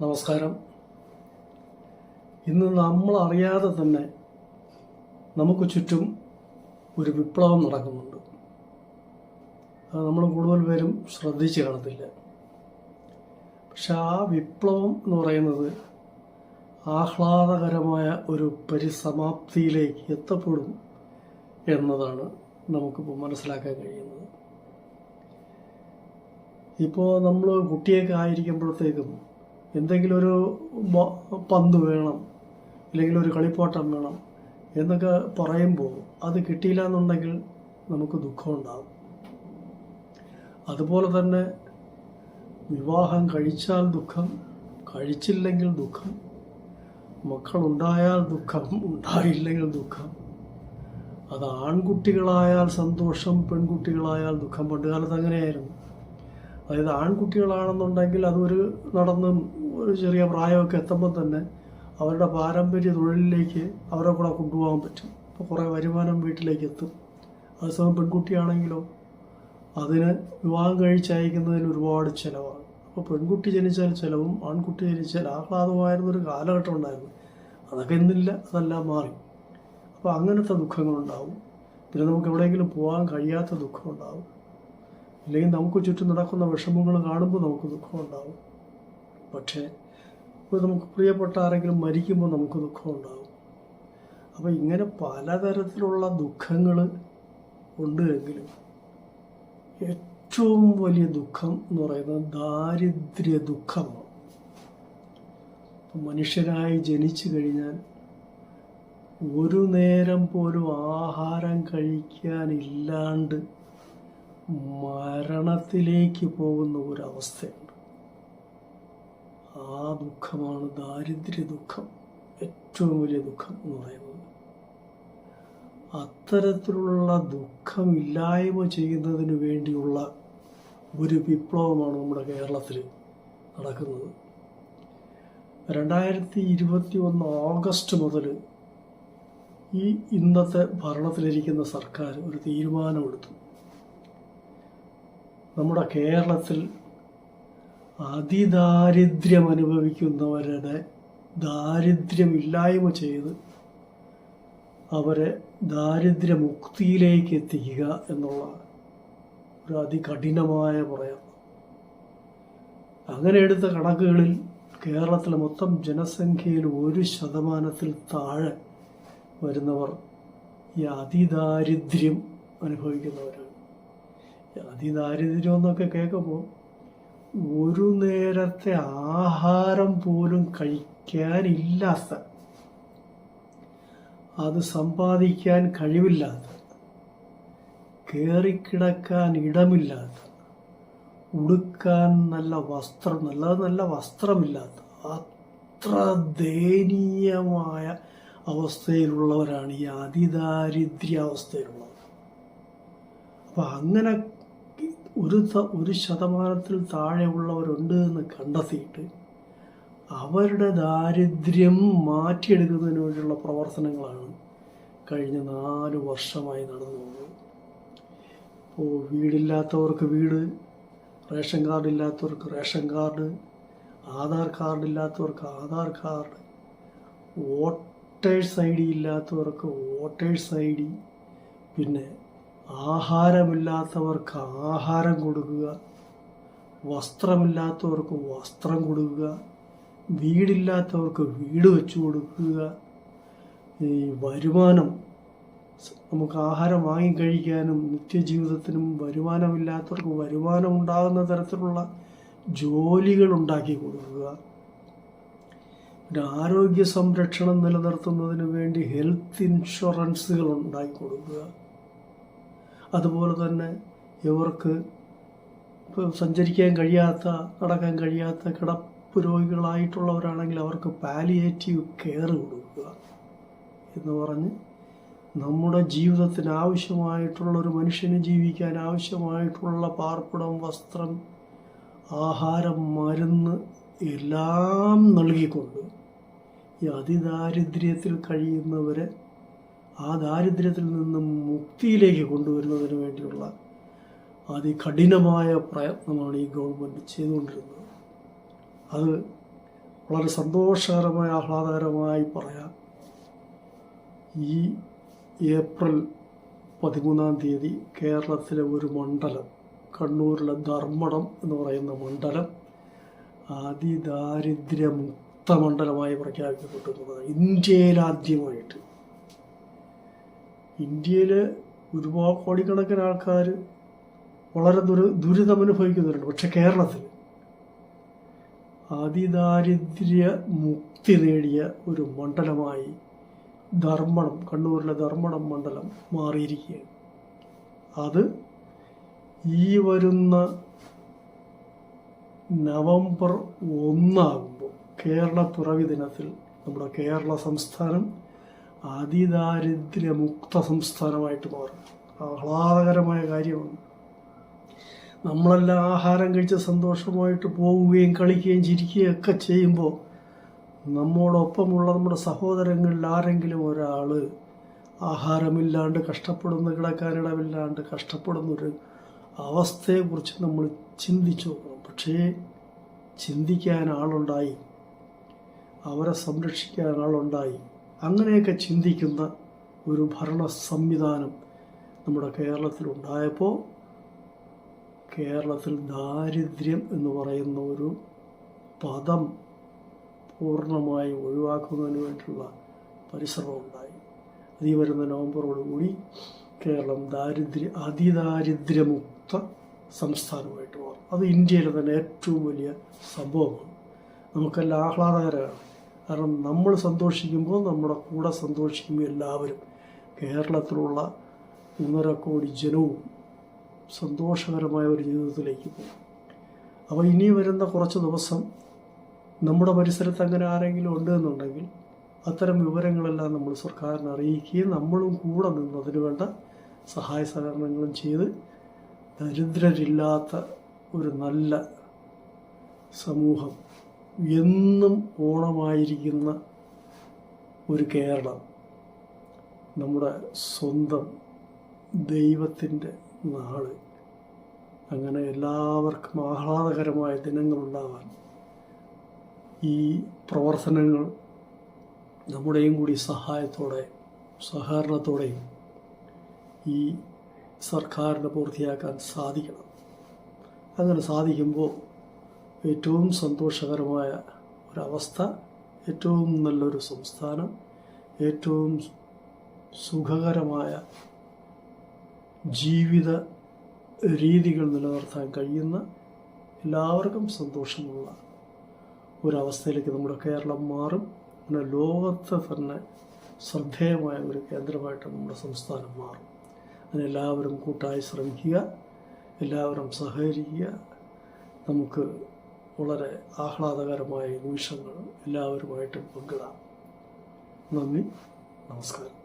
നമസ്കാരം. ഇന്ന് നമ്മൾ അറിയാതെ തന്നെ നമുക്ക് ചുറ്റും ഒരു വിപ്ലവം നടക്കുന്നുണ്ട്. അത് നമ്മൾ കൂടുതൽ പേരും ശ്രദ്ധിച്ച് കാണത്തില്ല. പക്ഷെ ആ വിപ്ലവം എന്ന് പറയുന്നത് ആഹ്ലാദകരമായ ഒരു പരിസമാപ്തിയിലേക്ക് എത്തപ്പെടും എന്നതാണ് നമുക്കിപ്പോൾ മനസ്സിലാക്കാൻ കഴിയുന്നത്. ഇപ്പോൾ നമ്മൾ കുട്ടിയൊക്കെ ആയിരിക്കുമ്പോഴത്തേക്കും എന്തെങ്കിലും ഒരു പന്ത് വേണം അല്ലെങ്കിൽ ഒരു കളിപ്പാട്ടം വേണം എന്നൊക്കെ പറയുമ്പോൾ അത് കിട്ടിയില്ല എന്നുണ്ടെങ്കിൽ നമുക്ക് ദുഃഖമുണ്ടാകും അതുപോലെ തന്നെ വിവാഹം കഴിച്ചാൽ ദുഃഖം കഴിച്ചില്ലെങ്കിൽ ദുഃഖം മക്കളുണ്ടായാൽ ദുഃഖം ഉണ്ടായില്ലെങ്കിൽ ദുഃഖം. അത് ആൺകുട്ടികളായാൽ സന്തോഷം പെൺകുട്ടികളായാൽ ദുഃഖം. പണ്ടുകാലത്ത് അങ്ങനെയായിരുന്നു. അതായത് ആൺകുട്ടികളാണെന്നുണ്ടെങ്കിൽ അതൊരു നടന്ന് ഒരു ചെറിയ പ്രായമൊക്കെ എത്തുമ്പോൾ തന്നെ അവരുടെ പാരമ്പര്യ തൊഴിലിലേക്ക് അവരെ കൂടെ കൊണ്ടുപോകാൻ പറ്റും. അപ്പോൾ കുറേ വരുമാനം വീട്ടിലേക്ക് എത്തും. അതേസമയം പെൺകുട്ടിയാണെങ്കിലോ അതിന് വിവാഹം കഴിച്ചയക്കുന്നതിന് ഒരുപാട് ചിലവാണ്. അപ്പോൾ പെൺകുട്ടി ജനിച്ചാൽ ചിലവും ആൺകുട്ടി ജനിച്ചാൽ ആഹ്ലാദമായിരുന്നൊരു കാലഘട്ടം ഉണ്ടായിരുന്നു. അതൊക്കെ ഇന്നില്ല അതെല്ലാം മാറി. അപ്പോൾ അങ്ങനത്തെ ദുഃഖങ്ങളുണ്ടാവും. പിന്നെ നമുക്ക് എവിടെയെങ്കിലും പോകാൻ കഴിയാത്ത ദുഃഖം ഉണ്ടാവും അല്ലെങ്കിൽ നമുക്ക് ചുറ്റും നടക്കുന്ന വിഷമങ്ങൾ കാണുമ്പോൾ നമുക്ക് ദുഃഖമുണ്ടാകും പക്ഷേ ഇപ്പോൾ നമുക്ക് പ്രിയപ്പെട്ട ആരെങ്കിലും മരിക്കുമ്പോൾ നമുക്ക് ദുഃഖമുണ്ടാകും അപ്പോൾ ഇങ്ങനെ പലതരത്തിലുള്ള ദുഃഖങ്ങൾ ഉണ്ട് എങ്കിലും ഏറ്റവും വലിയ ദുഃഖം എന്ന് പറയുന്നത് ദാരിദ്ര്യ ദുഃഖമാണ് മനുഷ്യനായി ജനിച്ചു കഴിഞ്ഞാൽ ഒരു നേരം പോലും ആഹാരം കഴിക്കാനില്ലാണ്ട് മരണത്തിലേക്ക് പോകുന്ന ഒരവസ്ഥയുണ്ട് ആ ദുഃഖമാണ് ദാരിദ്ര്യ ദുഃഖം ഏറ്റവും വലിയ ദുഃഖം എന്ന് പറയുന്നത്. അത്തരത്തിലുള്ള ദുഃഖമില്ലായ്മ ചെയ്യുന്നതിന് വേണ്ടിയുള്ള ഒരു വിപ്ലവമാണ് നമ്മുടെ കേരളത്തിൽ നടക്കുന്നത്. രണ്ടായിരത്തി ഇരുപത്തി ഒന്ന് ഓഗസ്റ്റ് മുതൽ ഈ ഇന്നത്തെ ഭരണത്തിലിരിക്കുന്ന സർക്കാർ ഒരു തീരുമാനമെടുത്തു. നമ്മുടെ കേരളത്തിൽ അതിദാരിദ്ര്യം അനുഭവിക്കുന്നവരുടെ ദാരിദ്ര്യമില്ലായ്മ ചെയ്ത് അവരെ ദാരിദ്ര്യമുക്തിയിലേക്ക് എത്തിക്കുക എന്നുള്ള ഒരു അതികഠിനമായ പ്രയത്നം. അങ്ങനെ എടുത്ത കണക്കുകളിൽ കേരളത്തിലെ മൊത്തം ജനസംഖ്യയിൽ ഒരു ശതമാനത്തിൽ താഴെ വരുന്നവർ ഈ അതിദാരിദ്ര്യം അനുഭവിക്കുന്നവരാണ്. ഈ അതിദാരിദ്ര്യം എന്നൊക്കെ കേൾക്കുമ്പോൾ ഒരു നേരത്തെ ആഹാരം പോലും കഴിക്കാനില്ലാത്ത അത് സമ്പാദിക്കാൻ കഴിവില്ലാത്ത കയറിക്കിടക്കാൻ ഇടമില്ലാത്ത ഉടുക്കാൻ നല്ല വസ്ത്രം നല്ല നല്ല വസ്ത്രമില്ലാത്ത അത്ര ദയനീയമായ അവസ്ഥയിലുള്ളവരാണ് ഈ അതിദാരിദ്ര്യ അവസ്ഥയിലുള്ളവർ അപ്പം അങ്ങനെ ഒരു ഒരു ശതമാനത്തിൽ താഴെയുള്ളവരുണ്ട് എന്ന് കണ്ടെത്തിയിട്ട് അവരുടെ ദാരിദ്ര്യം മാറ്റിയെടുക്കുന്നതിന് വേണ്ടിയുള്ള പ്രവർത്തനങ്ങളാണ് കഴിഞ്ഞ നാല് വർഷമായി നടന്നു പോകുന്നത്. ഇപ്പോൾ വീടില്ലാത്തവർക്ക് വീട് റേഷൻ കാർഡ് ഇല്ലാത്തവർക്ക് റേഷൻ കാർഡ് ആധാർ കാർഡ് ഇല്ലാത്തവർക്ക് Aadhaar card voters I D ഇല്ലാത്തവർക്ക് വോട്ടേഴ്സ് ഐ ഡി പിന്നെ ആഹാരമില്ലാത്തവർക്ക് ആഹാരം കൊടുക്കുക. വസ്ത്രമില്ലാത്തവർക്ക് വസ്ത്രം കൊടുക്കുക. വീടില്ലാത്തവർക്ക് വീട് വെച്ചു കൊടുക്കുക. ഈ വരുമാനം നമുക്ക് ആഹാരം വാങ്ങിക്കഴിക്കാനും നിത്യജീവിതത്തിനും വരുമാനമില്ലാത്തവർക്ക് വരുമാനം ഉണ്ടാകുന്ന തരത്തിലുള്ള ജോലികൾ ഉണ്ടാക്കി കൊടുക്കുക. പിന്നെ ആരോഗ്യ സംരക്ഷണം നിലനിർത്തുന്നതിന് വേണ്ടി ഹെൽത്ത് ഇൻഷുറൻസുകൾ ഉണ്ടാക്കി കൊടുക്കുക. അതുപോലെ തന്നെ ഇവർക്ക് സഞ്ചരിക്കാൻ കഴിയാത്ത നടക്കാൻ കഴിയാത്ത കിടപ്പ് രോഗികളായിട്ടുള്ളവരാണെങ്കിൽ അവർക്ക് പാലിയേറ്റീവ് കെയർ കൊടുക്കുക എന്ന് പറഞ്ഞ് നമ്മുടെ ജീവിതത്തിന് ആവശ്യമായിട്ടുള്ള ഒരു മനുഷ്യന് ജീവിക്കാൻ ആവശ്യമായിട്ടുള്ള പാർപ്പിടം വസ്ത്രം ആഹാരം മരുന്ന് എല്ലാം നൽകിക്കൊണ്ട് ഈ അതിദാരിദ്ര്യത്തിൽ കഴിയുന്നവരെ ആ ദാരിദ്ര്യത്തിൽ നിന്നും മുക്തിയിലേക്ക് കൊണ്ടുവരുന്നതിന് വേണ്ടിയുള്ള അതികഠിനമായ പ്രയത്നമാണ് ഈ ഗവൺമെന്റ് ചെയ്തുകൊണ്ടിരുന്നത്. അത് വളരെ സന്തോഷകരമായി ആഹ്ലാദകരമായി പറയാം. ഈ ഏപ്രിൽ പതിമൂന്നാം തീയതി കേരളത്തിലെ ഒരു മണ്ഡലം കണ്ണൂരിലെ ധർമ്മടം എന്ന് പറയുന്ന മണ്ഡലം അതിദാരിദ്ര്യമുക്ത മണ്ഡലമായി പ്രഖ്യാപിക്കപ്പെട്ടിരുന്നത് ഇന്ത്യയിലാദ്യമായിട്ട് ഇന്ത്യയിൽ ഒരുപാട് കോടിക്കണക്കിന് ആൾക്കാർ വളരെ ദുരി ദുരിതമനുഭവിക്കുന്നുണ്ട്. പക്ഷെ കേരളത്തിൽ അതിദാരിദ്ര്യ മുക്തി നേടിയ ഒരു മണ്ഡലമായി ധർമ്മണം കണ്ണൂരിലെ ധർമ്മണം മണ്ഡലം മാറിയിരിക്കുകയാണ്. അത് ഈ വരുന്ന നവംബർ ഒന്നാകുമ്പോൾ കേരള പിറവി ദിനത്തിൽ നമ്മുടെ കേരള സംസ്ഥാനം അതിദാരിദ്ര്യമുക്ത സംസ്ഥാനമായിട്ട് മാറും. ആഹ്ലാദകരമായ കാര്യമാണ്. നമ്മളെല്ലാം ആഹാരം കഴിച്ച് സന്തോഷമായിട്ട് പോവുകയും കളിക്കുകയും ചിരിക്കുകയും ഒക്കെ ചെയ്യുമ്പോൾ നമ്മോടൊപ്പമുള്ള നമ്മുടെ സഹോദരങ്ങളിൽ ആരെങ്കിലും ഒരാൾ ആഹാരമില്ലാണ്ട് കഷ്ടപ്പെടുന്ന കിടക്കാനിടമില്ലാണ്ട് കഷ്ടപ്പെടുന്നൊരു അവസ്ഥയെക്കുറിച്ച് നമ്മൾ ചിന്തിച്ചു നോക്കണം. പക്ഷേ ചിന്തിക്കാൻ ആളുണ്ടായി. അവരെ സംരക്ഷിക്കാൻ ആളുണ്ടായി. അങ്ങനെയൊക്കെ ചിന്തിക്കുന്ന ഒരു ഭരണ സംവിധാനം നമ്മുടെ കേരളത്തിലുണ്ടായപ്പോൾ കേരളത്തിൽ ദാരിദ്ര്യം എന്ന് പറയുന്ന ഒരു പദം പൂർണമായി ഒഴിവാക്കുന്നതിന് വേണ്ടിയുള്ള പരിശ്രമം ഉണ്ടായി. അത് ഈ വരുന്ന നവംബറോടുകൂടി കേരളം ദാരിദ്ര്യ അതിദാരിദ്ര്യമുക്ത സംസ്ഥാനമായിട്ട് മാറും. അത് ഇന്ത്യയിലെ തന്നെ ഏറ്റവും വലിയ സംഭവമാണ്. നമുക്കെല്ലാം ആഹ്ലാദകരമാണ്. കാരണം നമ്മൾ സന്തോഷിക്കുമ്പോൾ നമ്മുടെ കൂടെ സന്തോഷിക്കുമ്പോൾ എല്ലാവരും കേരളത്തിലുള്ള ഒന്നര കോടി ജനവും സന്തോഷകരമായ ഒരു ജീവിതത്തിലേക്ക് പോകും. അപ്പോൾ ഇനി വരുന്ന കുറച്ച് ദിവസം നമ്മുടെ പരിസരത്ത് അങ്ങനെ ആരെങ്കിലും ഉണ്ട് എന്നുണ്ടെങ്കിൽ അത്തരം വിവരങ്ങളെല്ലാം നമ്മൾ സർക്കാരിനെ അറിയിക്കുകയും നമ്മളും കൂടെ നിന്ന് അതിനുവേണ്ട സഹായ സഹകരണങ്ങളും ചെയ്ത് ദരിദ്രരില്ലാത്ത ഒരു നല്ല സമൂഹം എന്നും ഓണമായിരിക്കുന്ന ഒരു കേരളം നമ്മുടെ സ്വന്തം ദൈവത്തിന്റെ നാൾ അങ്ങനെ എല്ലാവർക്കും ആഹ്ലാദകരമായ ദിനങ്ങളുണ്ടാവാൻ ഈ പ്രവർത്തനങ്ങൾ നമ്മുടെയും കൂടി സഹായത്തോടെ സഹകരണത്തോടെയും ഈ സർക്കാരിന് പൂർത്തിയാക്കാൻ സാധിക്കണം. അങ്ങനെ സാധിക്കുമ്പോൾ ഏറ്റവും സന്തോഷകരമായ ഒരവസ്ഥ ഏറ്റവും നല്ലൊരു സംസ്ഥാനം ഏറ്റവും സുഖകരമായ ജീവിത രീതികൾ നിലനിർത്താൻ കഴിയുന്ന എല്ലാവർക്കും സന്തോഷമുള്ള ഒരവസ്ഥയിലേക്ക് നമ്മുടെ കേരളം മാറും. അങ്ങനെ ലോകത്തെ തന്നെ ശ്രദ്ധേയമായ ഒരു കേന്ദ്രമായിട്ട് നമ്മുടെ സംസ്ഥാനം മാറും. അതിനെല്ലാവരും കൂട്ടായി ശ്രമിക്കുക എല്ലാവരും സഹകരിക്കുക. നമുക്ക് വളരെ ആഹ്ലാദകരമായ നിമിഷങ്ങൾ എല്ലാവരുമായിട്ടും പങ്കിടാം. നന്ദി. നമസ്കാരം.